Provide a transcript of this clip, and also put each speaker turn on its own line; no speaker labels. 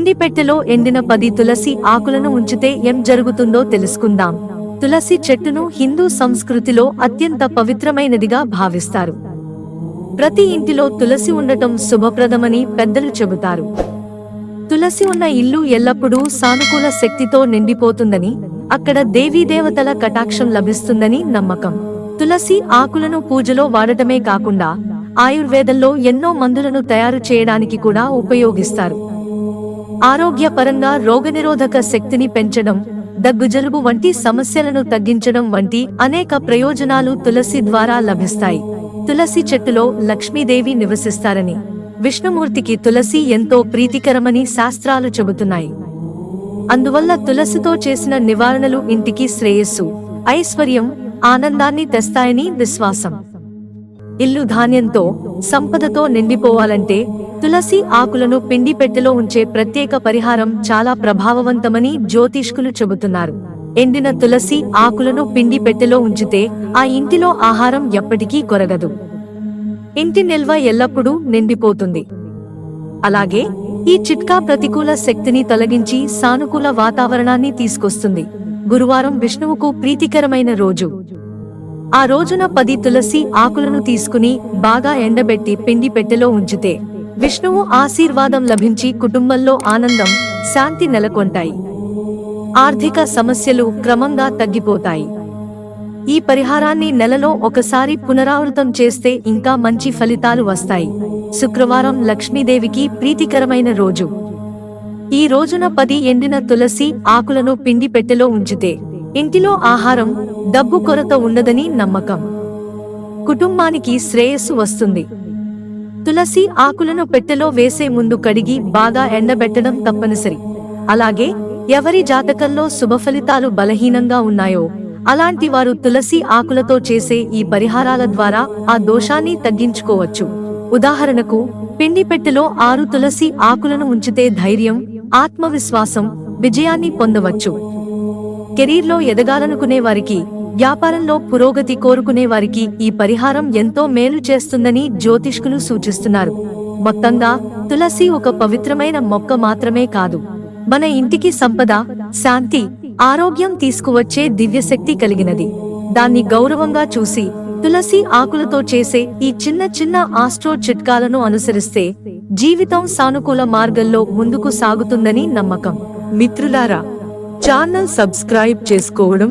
పిండి పెట్టెలో ఎండిన పది తులసి ఆకులను ఉంచితే ఏం జరుగుతుందో తెలుసుకుందాం. తులసి చెట్టును హిందూ సంస్కృతిలో అత్యంత పవిత్రమైనదిగా భావిస్తారు. ప్రతి ఇంటిలో తులసి ఉండటం శుభప్రదమని పెద్దలు చెబుతారు. తులసి ఉన్న ఇల్లు ఎల్లప్పుడూ సానుకూల శక్తితో నిండిపోతుందని అక్కడ దేవీదేవతల కటాక్షం లభిస్తుందని నమ్మకం. తులసి ఆకులను పూజలో వాడటమే కాకుండా ఆయుర్వేదంలో ఎన్నో మందులను తయారు చేయడానికి కూడా ఉపయోగిస్తారు. ఆరోగ్యపరంగా రోగనిరోధక శక్తిని పెంచడం దగ్గు జలుబు వంటి సమస్యలను తగ్గించడం వంటి అనేక ప్రయోజనాలు తులసి ద్వారా లభిస్తాయి. తులసి చెట్టులో లక్ష్మీదేవి నివసిస్తారని విష్ణుమూర్తికి తులసి ఎంతో ప్రీతికరమని శాస్త్రాలు చెబుతున్నాయి. అందువల్ల తులసితో చేసిన నివారణలు ఇంటికి శ్రేయస్సు ఐశ్వర్యం ఆనందాన్ని తెస్తాయని విశ్వాసం. ఇల్లు ధాన్యంతో సంపదతో నిండిపోవాలంటే తులసి ఆకులను పిండి పెట్టెలో ఉంచే ప్రత్యేక పరిహారం చాలా ప్రభావవంతమని జ్యోతిష్కులు చెబుతున్నారు. ఎండిన తులసి ఆకులను పిండి పెట్టెలో ఉంచితే ఆ ఇంటిలో ఆహారం ఎప్పటికీ కొరగదు. ఇంటి నిల్వ ఎల్లప్పుడూ నిండిపోతుంది. అలాగే ఈ చిట్కా ప్రతికూల శక్తిని తొలగించి సానుకూల వాతావరణాన్ని తీసుకొస్తుంది. గురువారం విష్ణువుకు ప్రీతికరమైన రోజు. ఆ రోజున పది తులసి ఆకులను తీసుకుని బాగా ఎండబెట్టి పిండి పెట్టెలో ఉంచితే విష్ణువు ఆశీర్వాదం లభించి కుటుంబంలో ఆనందం శాంతి నెలకొంటాయి. ఆర్థిక సమస్యలు క్రమంగా తగ్గిపోతాయి. ఈ పరిహారాన్ని నెలలో ఒకసారి పునరావృతం చేస్తే ఇంకా మంచి ఫలితాలు వస్తాయి. శుక్రవారం లక్ష్మీదేవికి ప్రీతికరమైన రోజు. ఈ రోజున పది ఎండిన తులసి ఆకులను పిండి పెట్టెలో ఉంచితే ఇంటిలో ఆహారం డబ్బు కొరత ఉండదని నమ్మకం. కుటుంబానికి శ్రేయస్సు వస్తుంది. తులసి ఆకులను పెట్టెలో వేసే ముందు కడిగి బాగా ఎండబెట్టడం తప్పనిసరి. అలాగే ఎవరి జాతకంలో శుభ ఫలితాలు బలహీనంగా ఉన్నాయో అలాంటి వారు తులసి ఆకులతో చేసే ఈ పరిహారాల ద్వారా ఆ దోషాన్ని తగ్గించుకోవచ్చు. ఉదాహరణకు పిండి పెట్టెలో ఆరు తులసి ఆకులను ఉంచితే ధైర్యం ఆత్మవిశ్వాసం విజయాన్ని పొందవచ్చు. కెరీర్లో ఎదగాలనుకునే వారికి వ్యాపారంలో పురోగతి కోరుకునే వారికి ఈ పరిహారం ఎంతో మేలు చేస్తుందని జ్యోతిష్కులు సూచిస్తున్నారు. మొత్తంగా తులసి ఒక పవిత్రమైన మొక్క మాత్రమే కాదు. మన ఇంటికి సంపద శాంతి ఆరోగ్యం తీసుకువచ్చే దివ్యశక్తి కలిగినది. దాన్ని గౌరవంగా చూసి తులసి ఆకులతో చేసే ఈ చిన్న చిన్న ఆస్ట్రో చిట్కాలను అనుసరిస్తే జీవితం సానుకూల మార్గంలో ముందుకు సాగుతుందని నమ్మకం. మిత్రులారా ఛానల్ సబ్స్క్రైబ్ చేసుకోవడం